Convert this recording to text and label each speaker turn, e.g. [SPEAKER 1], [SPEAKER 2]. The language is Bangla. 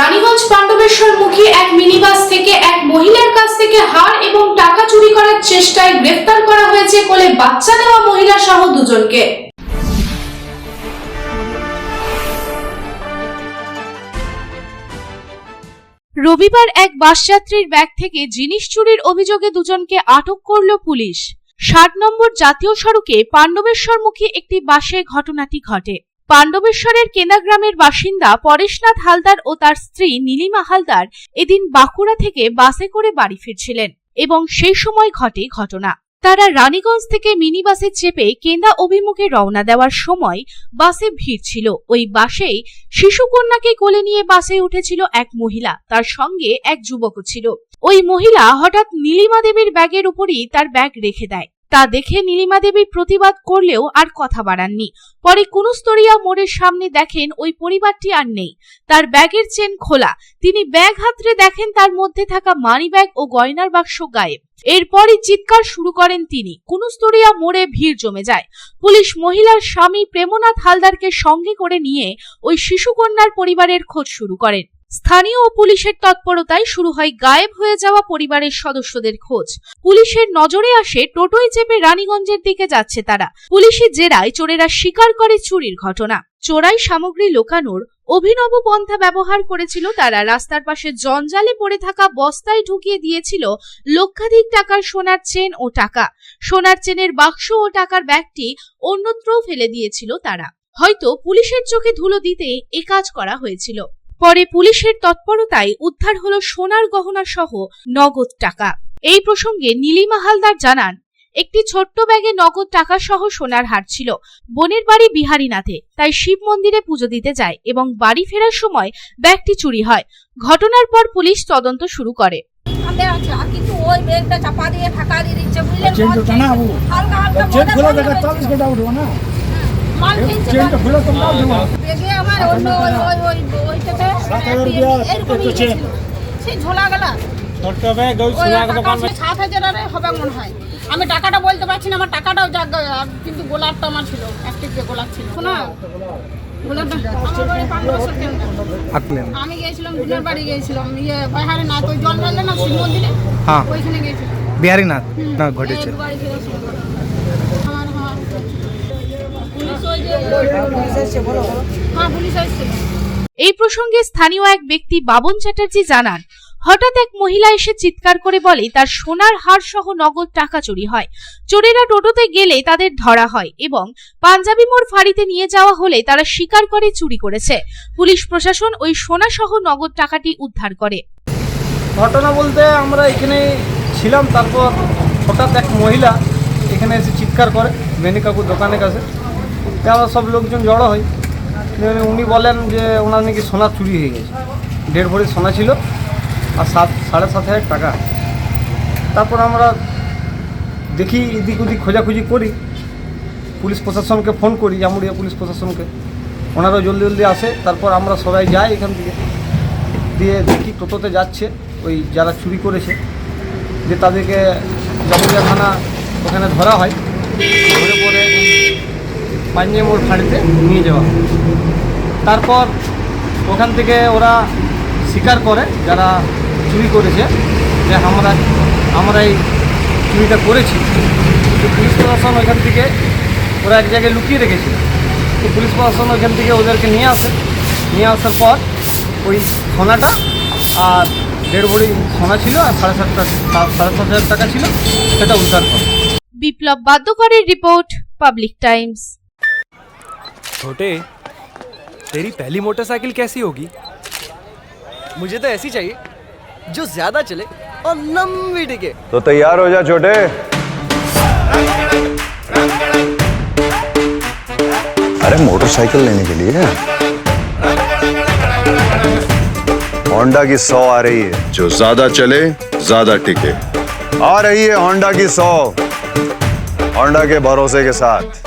[SPEAKER 1] রানীগঞ্জ পাণ্ডবেশ্বর মুখী এক মিনিবাস থেকে এক মহিলার কাছ থেকে হার এবং টাকা চুরি করার চেষ্টায় গ্রেফতার করা হয়েছে কোলে বাচ্চা দেওয়া মহিলা সহ দুজনকে। রবিবার এক বাসযাত্রীর ব্যাগ থেকে জিনিস চুরির অভিযোগে দুজনকে আটক করল পুলিশ। ষাট নম্বর জাতীয় সড়কে পাণ্ডবেশ্বরমুখী একটি বাসে ঘটনাটি ঘটে। পাণ্ডবেশ্বরের কেনা গ্রামের বাসিন্দা পরেশনাথ হালদার ও তার স্ত্রী নীলিমা হালদার এদিন বাঁকুড়া থেকে বাসে করে বাড়ি ফিরছিলেন এবং সেই সময় ঘটে ঘটনা। তারা রানীগঞ্জ থেকে মিনি বাসে চেপে কেন্দা অভিমুখে রওনা দেওয়ার সময় বাসে ভিড় ছিল। ওই বাসেই শিশুকন্যাকে কোলে নিয়ে বাসে উঠেছিল এক মহিলা, তার সঙ্গে এক যুবকও ছিল। ওই মহিলা হঠাৎ নীলিমা দেবীর ব্যাগের উপরই তার ব্যাগ রেখে দেয়। তা দেখে নীলিমা দেবী প্রতিবাদ করলেও আর কথা বাড়াননি। পরে কুনুস্তরিয়া মোড়ের সামনে দেখেন ওই পরিবারটি আর নেই। তার ব্যাগের চেন খোলা। তিনি ব্যাগ হাতড়ে দেখেন তার মধ্যে থাকা মানি ব্যাগ ও গয়নার বাক্স গায়েব। এরপরই চিৎকার শুরু করেন তিনি। কুনুস্তরিয়া মোড়ে ভিড় জমে যায়। পুলিশ মহিলার স্বামী প্রেমনাথ হালদারকে সঙ্গে করে নিয়ে ওই শিশুকন্যার পরিবারের খোঁজ শুরু করেন। স্থানীয় ও পুলিশের তৎপরতায় শুরু হয় গায়েব হয়ে যাওয়া পরিবারের সদস্যদের খোঁজ। পুলিশের নজরে আসে টোটোয় চেপে রানীগঞ্জের দিকে যাচ্ছে তারা। পুলিশি জেরায় চোরেরা স্বীকার করে চুরির ঘটনা। চোরাই সামগ্রী লোকানোর অভিনব পন্থা ব্যবহার করেছিল তারা। রাস্তার পাশে জঞ্জালে পড়ে থাকা বস্তায় ঢুকিয়ে দিয়েছিল লক্ষাধিক টাকার সোনার চেন ও টাকা। সোনার চেনের বাক্স ও টাকার ব্যাগটি অন্যত্র ফেলে দিয়েছিল তারা। হয়তো পুলিশের চোখে ধুলো দিতে এ কাজ করা হয়েছিল। পরে পুলিশের তৎপরতায় উদ্ধার হলো সোনার গহনা সহ নগদ টাকা। এই প্রসঙ্গে নীলিমা হালদার জানান একটি ছোট্ট ব্যাগে নগদ টাকা সহ সোনার হার ছিল। বোনের বাড়ি বিহারীনাথে তাই শিব মন্দিরে পুজো দিতে যায় এবং বাড়ি ফেরার সময় ব্যাগটি চুরি হয়। ঘটনার পর পুলিশ তদন্ত শুরু করে।
[SPEAKER 2] কিন্তু ওই ব্যাগটা চাপা দিয়ে ঢাকা দিয়ে দিচ্ছে বুঝলেন? হালকা হালকা মাল কিনছে
[SPEAKER 3] না
[SPEAKER 2] আমার অন্য ওই ওই ওই ওইটাতে
[SPEAKER 3] সাত হাজার
[SPEAKER 2] এরকমই গেছিল। সেই ঝোলা গেলা। সাত হবে মনে হয়। আমি টাকাটা বলতে পারছি না আমার টাকাটাও যাক কিন্তু গোলাপটা আমার ছিল। একটি যে গোলাপ ছিল। কেন্দ্র। আমি গিয়েছিলাম দুধের বাড়ি গিয়েছিলাম। ইয়ে বাইহারে না তো ওই জল না শিব মন্দিরে?
[SPEAKER 4] হ্যাঁ।
[SPEAKER 2] ওইখানে গিয়েছিলাম।
[SPEAKER 4] বিহারীনাথ। না ঘটেছে
[SPEAKER 2] এই বাড়ি থেকে ছিল। আমার হ্যাঁ পুলিশ ওই যে হ্যাঁ পুলিশ এসেছিল
[SPEAKER 1] এই প্রসঙ্গে স্থানীয় এক ব্যক্তি বাবন চ্যাটার্জি জানান, হঠাৎ এক মহিলা এসে চিৎকার করে বলে, তার সোনার হার সহ নগদ টাকা চুরি হয়। চোরেরা টোটোতে গেলে তাদের ধরা হয় এবং পাঞ্জাবি মোড় ফাঁড়িতে নিয়ে যাওয়া হলে তারা স্বীকার করে চুরি করেছে। পুলিশ প্রশাসন ওই সোনা সহ নগদ টাকাটি উদ্ধার করে।
[SPEAKER 5] ঘটনা বলতে আমরা এখানে ছিলাম, তারপর হঠাৎ এক মহিলা এখানে এসে চিৎকার করে মেনি কাকুর দোকানের কাছে। আমরা সব লোকজন জড়ো হই উনি বলেন যে ওনার নাকি সোনা চুরি হয়ে গেছে। দেড় ভরি সোনা ছিল আর সাত, সাড়ে সাত হাজার টাকা। তারপর আমরা দেখি এদিক ওদিক খোঁজাখুঁজি করি। পুলিশ প্রশাসনকে ফোন করি, জামুড়িয়া পুলিশ প্রশাসনকে। ওনারাও জলদি জলদি আসে, তারপর আমরা সবাই যাই এখান থেকে। দিয়ে দেখি টোটোতে যাচ্ছে, ওই যারা চুরি করেছে। যে তাদেরকে জামুরিয়া থানা ওখানে ধরা হয়। ধরে পরে মোড় ফাঁড়িতে নিয়ে যাওয়া তারপর ওখান থেকে ওরা স্বীকার করে, যারা চুরি করেছে, যে আমরা আমরা এই চুরিটা করেছি। তো পুলিশ প্রশাসন ওইখান থেকে ওরা এক জায়গায় লুকিয়ে রেখেছে। তো পুলিশ প্রশাসন ওইখান থেকে ওদেরকে নিয়ে আসে। নিয়ে আসার পর ওই সোনাটা আর দেড় ভরি সোনা ছিল আর সাড়ে সাতটা সাড়ে সাত হাজার টাকা ছিল, সেটা উদ্ধার করে।
[SPEAKER 1] বিপ্লব বাদ্যকরের রিপোর্ট, পাবলিক টাইমস।
[SPEAKER 6] छोटे तेरी पहली मोटरसाइकिल कैसी होगी?
[SPEAKER 7] मुझे तो ऐसी चाहिए जो ज़्यादा चले और लंबी टिके।
[SPEAKER 8] तो तैयार हो जा छोटे। अरे मोटरसाइकिल लेने के लिए? होंडा की सौ आ रही है।
[SPEAKER 9] जो ज़्यादा चले ज़्यादा टिके।
[SPEAKER 8] आ रही है होंडा की सौ। होंडा के भरोसे के साथ।